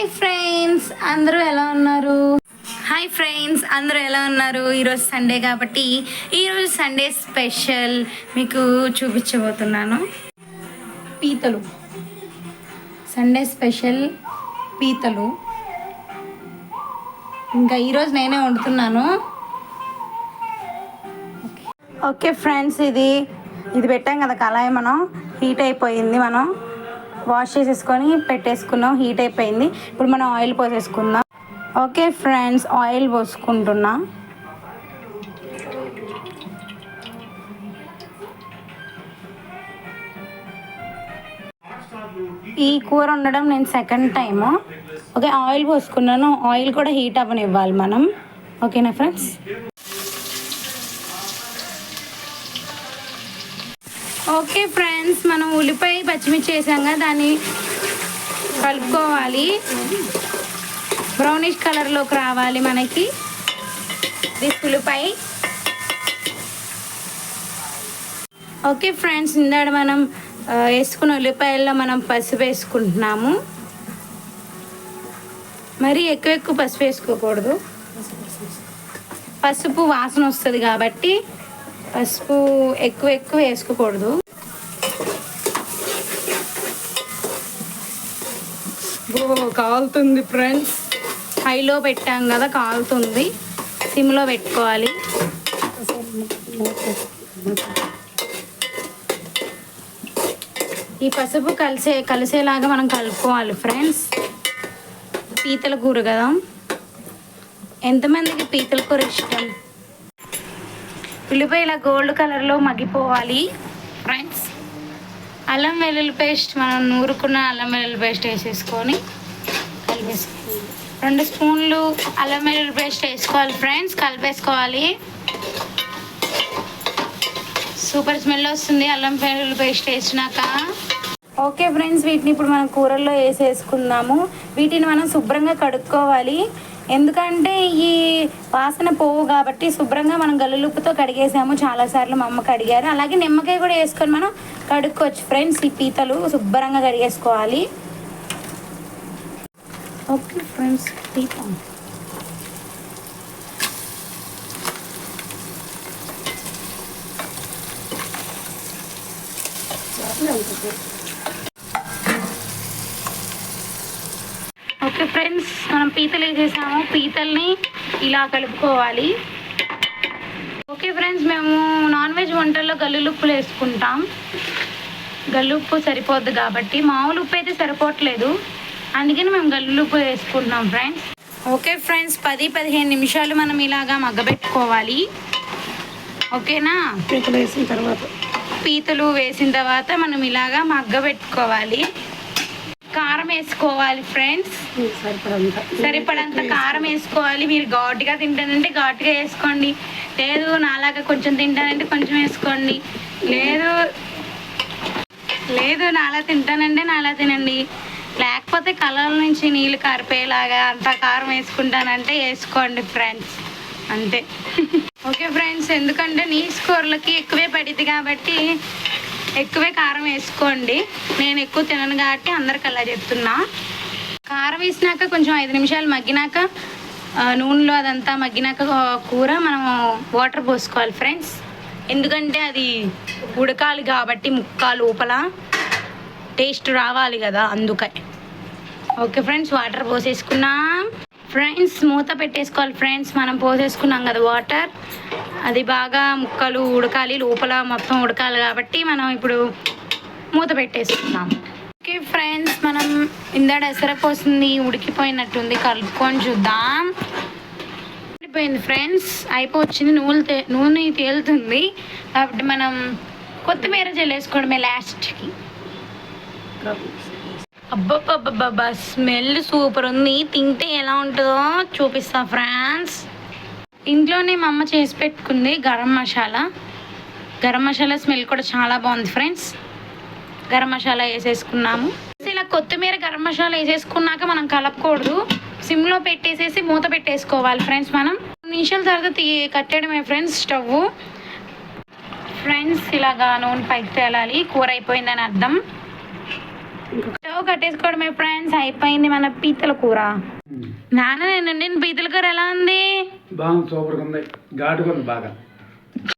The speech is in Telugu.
హాయ్ ఫ్రెండ్స్ అందరూ ఎలా ఉన్నారు? హాయ్ ఫ్రెండ్స్ అందరూ ఎలా ఉన్నారు? ఈరోజు సండే కాబట్టి ఈరోజు సండే స్పెషల్ మీకు చూపించబోతున్నాను. పీతలు. సండే స్పెషల్ పీతలు. ఇంకా ఈరోజు నేనే వండుతున్నాను. ఓకే ఫ్రెండ్స్ ఇది ఇది పెట్టాం కదా కళాయి మనం. హీట్ అయిపోయింది మనం. వాష్ చేసేసుకొని పెట్టేసుకున్నాం. హీట్ అయిపోయింది. ఇప్పుడు మనం ఆయిల్ పోసేసుకుందాం. ఓకే ఫ్రెండ్స్ ఆయిల్ పోసుకుంటున్నా. ఈ కూర ఉండడం నేను సెకండ్ టైము ఓకే ఆయిల్ పోసుకున్నాను. ఆయిల్ కూడా హీట్ అవ్వనివ్వాలి మనం. ఓకేనా ఫ్రెండ్స్? ఓకే ఫ్రెండ్స్ మనం ఉల్లిపాయ పచ్చిమిర్చి వేసాం కదా దాన్ని కలుపుకోవాలి. బ్రౌనిష్ కలర్లోకి రావాలి మనకి. దిస్ ఉల్లిపాయ. ఓకే ఫ్రెండ్స్ ఇందాడ మనం వేసుకున్న ఉల్లిపాయల్లో మనం పసుపు వేసుకుంటున్నాము. మరి ఎక్కువ ఎక్కువ పసుపు వేసుకోకూడదు. పసుపు వాసన వస్తుంది కాబట్టి పసుపు ఎక్కువ ఎక్కువ వేసుకోకూడదు. కాలుతుంది ఫ్రెండ్స్ హైలో పెట్టాం కదా కాలుతుంది. సిమ్లో పెట్టుకోవాలి. ఈ పసుపు కలిసే కలిసేలాగా మనం కలుపుకోవాలి ఫ్రెండ్స్ పీతల కూర కదా. ఎంతమందికి పీతల కూర ఇష్టం? ఉల్లిపాయ ఇలా గోల్డ్ కలర్లో మగ్గిపోవాలి ఫ్రెండ్స్ అల్లం వెల్లుల్లి పేస్ట్ మనం నూరుకున్న అల్లం వెల్లుల్లి పేస్ట్ వేసేసుకొని కలిపేసుకోవాలి. రెండు స్పూన్లు అల్లం వెల్లుల్లి పేస్ట్ వేసుకోవాలి ఫ్రెండ్స్ కలిపేసుకోవాలి. సూపర్ స్మెల్ వస్తుంది అల్లం వెల్లుల్లి పేస్ట్ వేసినాక. ఓకే ఫ్రెండ్స్ వీటిని ఇప్పుడు మనం కూరల్లో వేసేసుకుందాము. వీటిని మనం శుభ్రంగా కడుక్కోవాలి. ఎందుకంటే ఈ వాసన పోవు కాబట్టి శుభ్రంగా మనం గల్లులుప్పుతో కడిగేసాము. చాలాసార్లు మా అమ్మ కడిగారు. అలాగే నిమ్మకాయ కూడా వేసుకొని మనం కడుక్కోవచ్చు ఫ్రెండ్స్ ఈ పీతలు శుభ్రంగా కడిగేసుకోవాలి. ఓకే ఫ్రెండ్స్ పీత. ఓకే ఫ్రెండ్స్ మనం పీతలు వేసేసాము. పీతల్ని ఇలా కలుపుకోవాలి. ఓకే ఫ్రెండ్స్ మేము వంటల్లో గల్లులుప్పులు వేసుకుంటాం. గల్లుప్పు సరిపోద్ది కాబట్టి మామూలు ఉప్పు అయితే సరిపోవట్లేదు. అందుకని మేము గల్లుప్పు వేసుకుంటున్నాం ఫ్రెండ్స్. ఓకే ఫ్రెండ్స్ పది పదిహేను నిమిషాలు మనం ఇలాగా మగ్గబెట్టుకోవాలి. ఓకేనా? పీతలు వేసిన తర్వాత. పీతలు వేసిన తర్వాత మనం ఇలాగా మగ్గబెట్టుకోవాలి. కారం వేసుకోవాలి ఫ్రెండ్స్. సరిపడంత. సరిపడంత కారం వేసుకోవాలి. మీరు ఘాటుగా తింటానంటే ఘాటుగా వేసుకోండి. లేదు నాలాగా కొంచెం తింటానంటే కొంచెం వేసుకోండి. లేదు లేదు నాలా తింటానంటే నాలా తినండి. లేకపోతే కలర్ నుంచి నీళ్ళు కారిపోయేలాగా అంత కారం వేసుకుంటానంటే వేసుకోండి ఫ్రెండ్స్. అంతే. ఓకే ఫ్రెండ్స్ ఎందుకంటే నీ కూరలకి ఎక్కువే పడిద్ది కాబట్టి ఎక్కువే కారం వేసుకోండి. నేను ఎక్కువ తినను కాబట్టి అందరికి అలా చెప్తున్నా. కారం వేసినాక కొంచెం ఐదు నిమిషాలు మగ్గినాక నూనెలో అదంతా మగ్గినాక కూర మనం వాటర్ పోసుకోవాలి ఫ్రెండ్స్. ఎందుకంటే అది ఉడకాలి కాబట్టి ముక్క లోపల టేస్ట్ రావాలి కదా అందుకే. ఓకే ఫ్రెండ్స్ వాటర్ పోసేసుకున్నాం. ఫ్రెండ్స్ మూత పెట్టేసుకోవాలి ఫ్రెండ్స్ మనం పోసేసుకున్నాం కదా వాటర్. అది బాగా ముక్కలు ఉడకాలి లోపల మొత్తం ఉడకాలి కాబట్టి మనం ఇప్పుడు మూత పెట్టేసుకున్నాం. ఓకే ఫ్రెండ్స్ మనం ఇందాడ ఎసరపోసింది ఉడికిపోయినట్టుంది. కలుపుకొని చూద్దాం. ఉడికిపోయింది ఫ్రెండ్స్ అయిపోవచ్చింది నూనె తే నూనె తేలుతుంది. కాబట్టి మనం కొత్తిమీర చెల్లేసుకోవడమే లాస్ట్కి. అబ్బబ్బబ్బబ్బా స్మెల్ సూపర్ ఉంది. తింటే ఎలా ఉంటుందో చూపిస్తా ఫ్రాన్స్ ఇంట్లోనే మా అమ్మ చేసి పెట్టుకుంది గరం మసాలా. గరం మసాలా స్మెల్ కూడా చాలా బాగుంది ఫ్రెండ్స్. గరం మసాలా వేసేసుకున్నాము. ఇలా కొత్తిమీర గరం మసాలా వేసేసుకున్నాక మనం కలపకూడదు. సిమ్లో పెట్టేసేసి మూత పెట్టేసుకోవాలి ఫ్రెండ్స్ మనం. నిమిషాల తర్వాత తీ కట్టడమే ఫ్రెండ్స్ స్టవ్ ఫ్రెండ్స్ ఇలాగా నూనె పైకి తేలాలి. కూర అయిపోయిందని అర్థం. స్టవ్ కట్టేసుకోవడమే ఫ్రెండ్స్ అయిపోయింది మన పీతల కూర. నాన్న నేను పీతల కూర ఎలా ఉంది? బాగుంది సూపర్గా ఉంది. ఘాటుగా ఉంది బాగా.